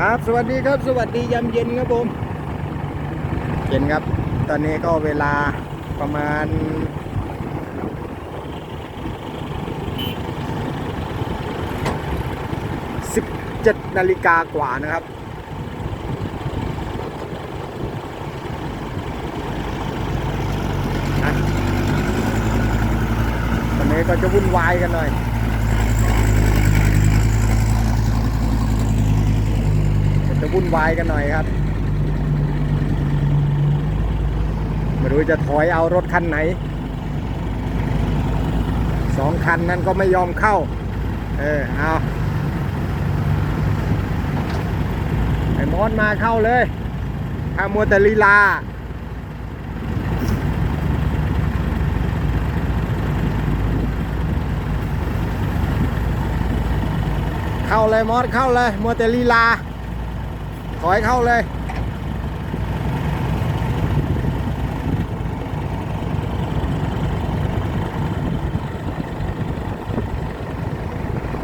ครับสวัสดีครับสวัสดียามเย็นครับผมเย็นครับ ตอนนี้ก็เวลาประมาณ17นาฬิกากว่านะครับ ตอนนี้ก็จะวุ่นวายกันหน่อย จะวุ่นวายกันหน่อยครับไม่รู้จะถอยเอารถคันไหนสองคันนั้นก็ไม่ยอมเข้า เออเอาไอ้มอสมาเข้าเลยถ้ามัวแต่ลีลาเข้าเลยมอสเข้าเลยมัวแต่ลีลา ถอยเข้าเลย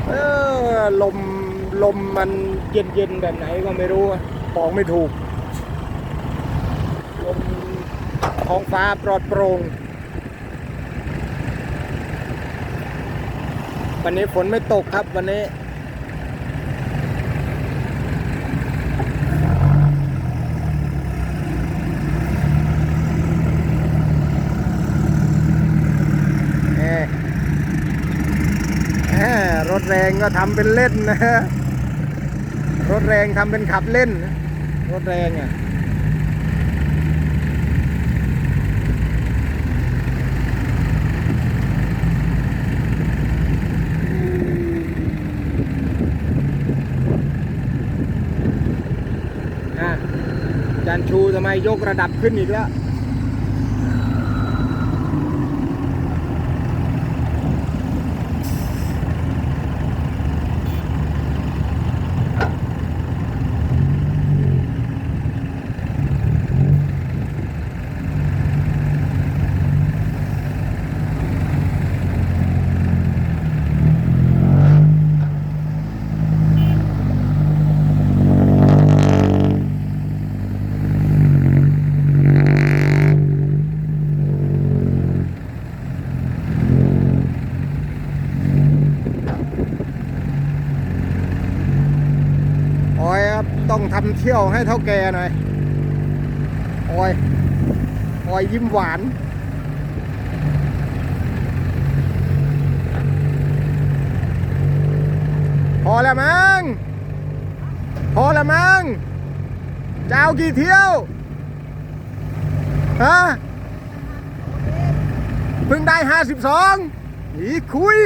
เออลมลมมันเย็นเย็นๆแบบไหนก็ไม่รู้อะบอกไม่ถูก ลมท้องฟ้าปลอดโปร่งวันนี้ฝนไม่ตกครับวันนี้ แหมแหม รถแรงก็ทำเป็นเล่นนะฮะรถแรงทำเป็นขับเล่น รถแรงอะอะอาจานชูทำไมยกระดับขึ้นอีกแล้วำเที่ยวให้เท่าแกหน่อย ออย ออยยิ้มหวาน พอแล้วมั้ง พอแล้วมั้งจะเอากี่เที่ยว ฮะ เพิ่งได้ห้าสิบสองอีคุย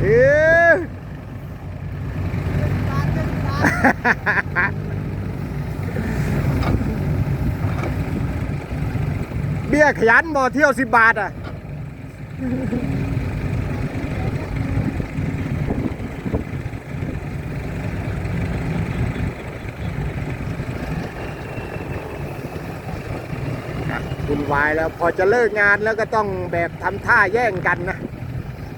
เอ๊ะ เบี้ยขยันบ่เที่ยวสิบบาทอะคุณวายแล้วพอจะเลิกงานแล้วก็ต้องแบบทำท่าแย่งกันนะ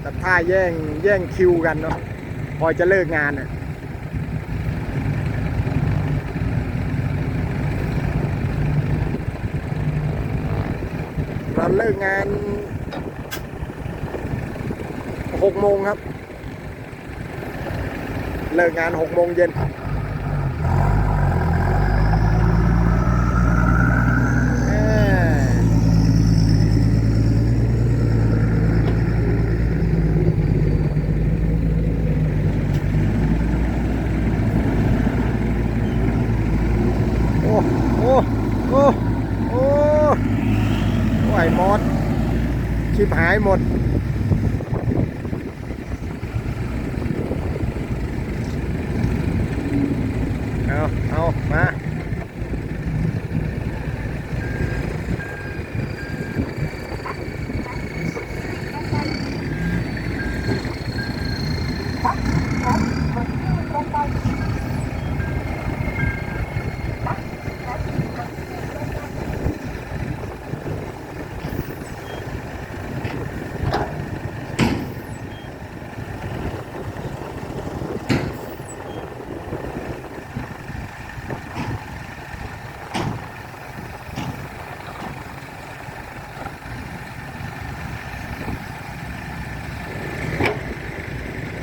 ทำท่าแย่งแย่งคิวกันเนาะพอจะเลิกงานอะ เราเลิกงานหกโมงครับ เลิกงานหกโมงเย็นเอ้ยโอ้โอ้โอ้โอ้ โอ้ยมดชิบหายหมด เอาเอา มา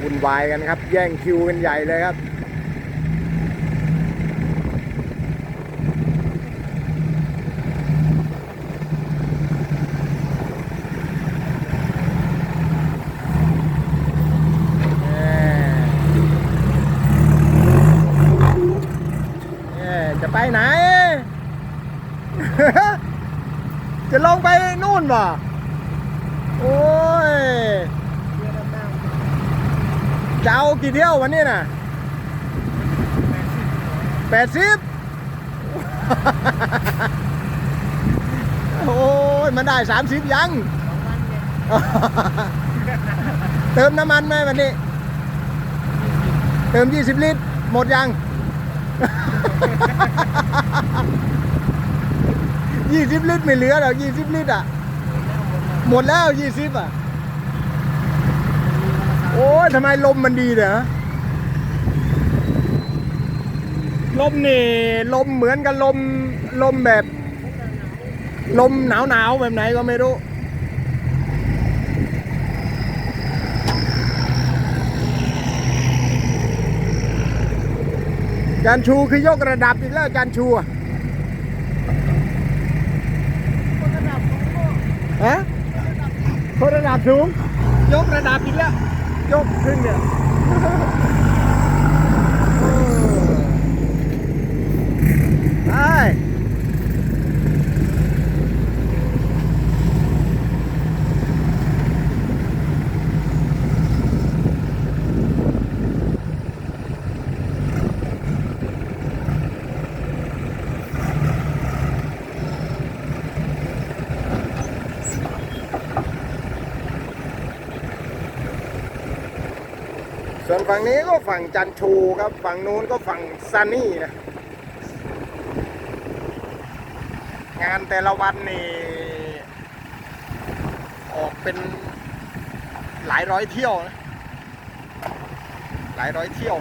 โวายกันครับ แย่งคิวกันใหญ่เลยครับแย่แย่จะไปไหน จะลงไปนู่นบ่โอ้ย จะเอากี่เที่ยววันนี้น่ะแปดสิบโอ้ยมันได้สามสิบยัง เติมน้ำมันไหมวันนี้ เติม20ลิตร หมดยัง20ลิตรไม่เหลือหรอก20ลิตรอะ หมดแล้ว20อะโอ้ ยทำไมลมมันดีเนี่ยฮะลมนี่ ลมเหมือนกับลม ลมแบบ ลมหนาวหนาวแบบไหนก็ไม่รู้ จานชูคือยกระดับอีกแล้วจานชูอะฮะคนระดับสูง ยกระดับอีกแล้ว ยกขึ้นเนี่ยโอ้ไป ส่วนฝั่งนี้ก็ฝั่งจันชูครับ ฝั่งนู้นก็ฝั่งซันนี่นะ งานแต่ละวันนี่ ออกเป็นหลายร้อยเที่ยวนะ หลายร้อยเที่ยว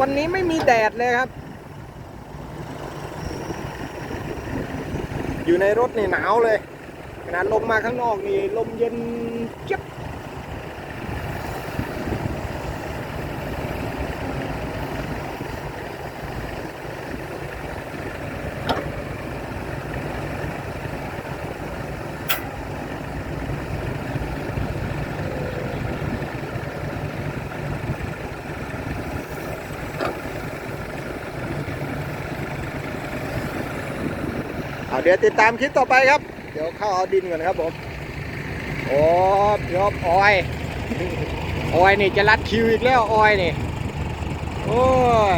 วันนี้ไม่มีแดดเลยครับ อยู่ในรถนี่หนาวเลยขนาดลงมาข้างนอกนี่ลมเย็นเจี๊ยบ เดี๋ยวติดตามคลิปต่อไปครับ เดี๋ยวเข้าเอาดินก่อนครับผมโอ้ยอบออยออยนี่จะรัดคิวอีกแล้วออยนี่ โอ้ย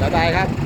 บ๊ายบายครับ